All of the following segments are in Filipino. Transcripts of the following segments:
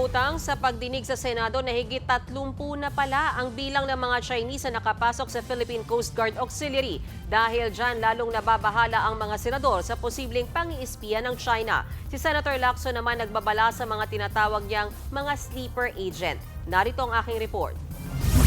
Lumutang sa pagdinig sa Senado na higit 30 na pala ang bilang ng mga Chinese na nakapasok sa Philippine Coast Guard Auxiliary. Dahil dyan lalong nababahala ang mga senador sa posibleng pangiispiya ng China. Si Senator Lacson naman nagbabala sa mga tinatawag niyang mga sleeper agent. Narito ang aking report.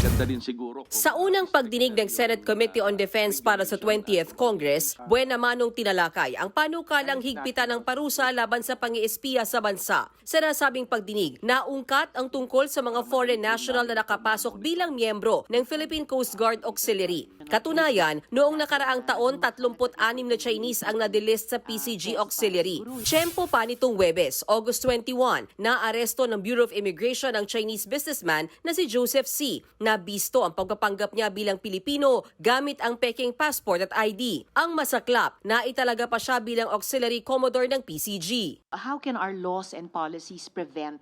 Maganda din siguro. Sa unang pagdinig ng Senate Committee on Defense para sa 20th Congress, buena manong tinalakay ang panukalang higpitan ng parusa laban sa pangiispiya sa bansa. Sa nasabing pagdinig, naungkat ang tungkol sa mga foreign national na nakapasok bilang miyembro ng Philippine Coast Guard Auxiliary. Katunayan, noong nakaraang taon, 36 na Chinese ang nadelist sa PCG Auxiliary. Tiyempo pa nitong Webes, August 21, naaresto ng Bureau of Immigration ang Chinese businessman na si Joseph C. Nabisto ang pagpapanggap niya bilang Pilipino gamit ang peking passport at ID. Ang masaklap, naitalaga pa siya bilang auxiliary commodore ng PCG. how can our laws and policies prevent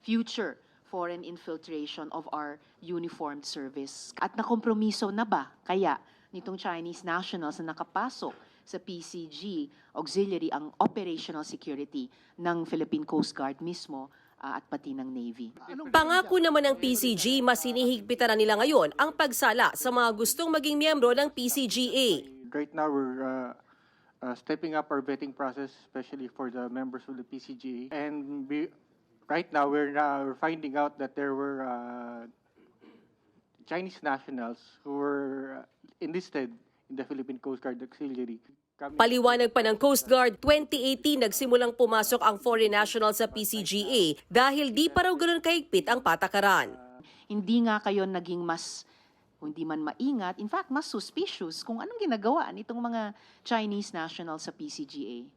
future foreign infiltration of our uniformed service? At nakompromiso na ba kaya nitong Chinese nationals na nakapasok sa PCG auxiliary ang operational security ng Philippine Coast Guard mismo ah, at pati ng Navy? Pangako naman ng PCG, mas hinihigpitan na nila ngayon ang pagsala sa mga gustong maging miyembro ng PCGA. Right now, we're uh, uh, stepping up our vetting process, especially for the members of the PCGA. And we, right now, we're now we're finding out that there were uh, Chinese nationals who were uh, enlisted in the Philippine Coast Guard Auxiliary. Paliwanag pa ng Coast Guard, 2018 nagsimulang pumasok ang foreign national sa PCGA dahil di pa raw ganun kahigpit ang patakaran. Hindi nga kayo naging mas hindi man maingat, in fact, mas suspicious kung anong ginagawa nitong mga Chinese nationals sa PCGA.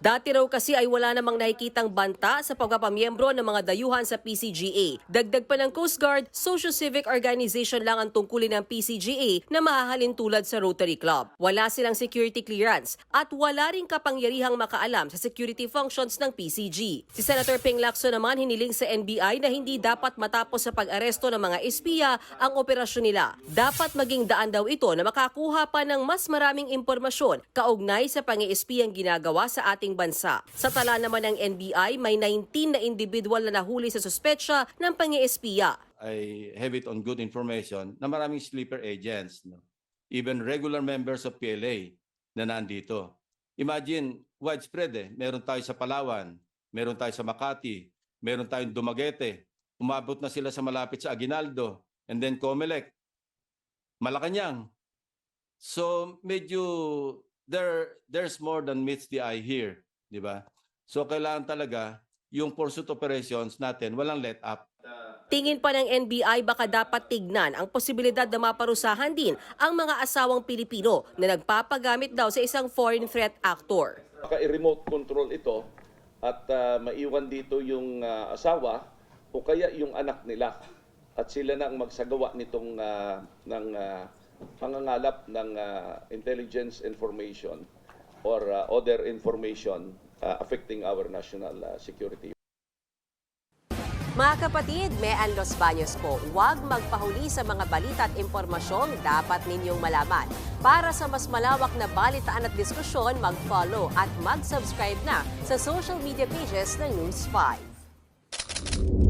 Dati raw kasi ay wala namang nakikitang banta sa pagpapamiyembro ng mga dayuhan sa PCGA. Dagdag pa ng Coast Guard, social-civic organization lang ang tungkulin ng PCGA na mahahalin tulad sa Rotary Club. Wala silang security clearance at wala ring kapangyarihang makaalam sa security functions ng PCG. Si Senator Ping Lacson naman hiniling sa NBI na hindi dapat matapos sa pag-aresto ng mga espiya ang operasyon nila. Dapat maging daan daw ito na makakuha pa ng mas maraming impormasyon kaugnay sa pang-iespiyang ginagawa sa ating bansa. Sa tala naman ng NBI, may 19 na individual na nahuli sa suspetsya ng pang-iespia. I have it on good information na maraming sleeper agents, no? even regular members of PLA na nandito. Imagine, widespread eh. Meron tayo sa Palawan, meron tayo sa Makati, meron tayong Dumaguete, umabot na sila sa malapit sa Aguinaldo, and then Comelec, Malacanang. So medyo there there's more than meets the eye here, di ba? So kailangan talaga yung pursuit operations natin walang let up. Tingin pa ng NBI baka dapat tignan ang posibilidad na maparusahan din ang mga asawang Pilipino na nagpapagamit daw sa isang foreign threat actor. Baka i-remote control ito at ah, maiwan dito yung ah, asawa o kaya yung anak nila at sila na ang magsagawa nitong ah, ng ah, pangangalap ng ah, intelligence information or ah, other information ah, affecting our national ah, security. Mga kapatid, Mean Los Baños po, huwag magpahuli sa mga balita at impormasyong dapat ninyong malaman. Para sa mas malawak na balitaan at diskusyon, mag-follow at mag-subscribe na sa social media pages ng News 5.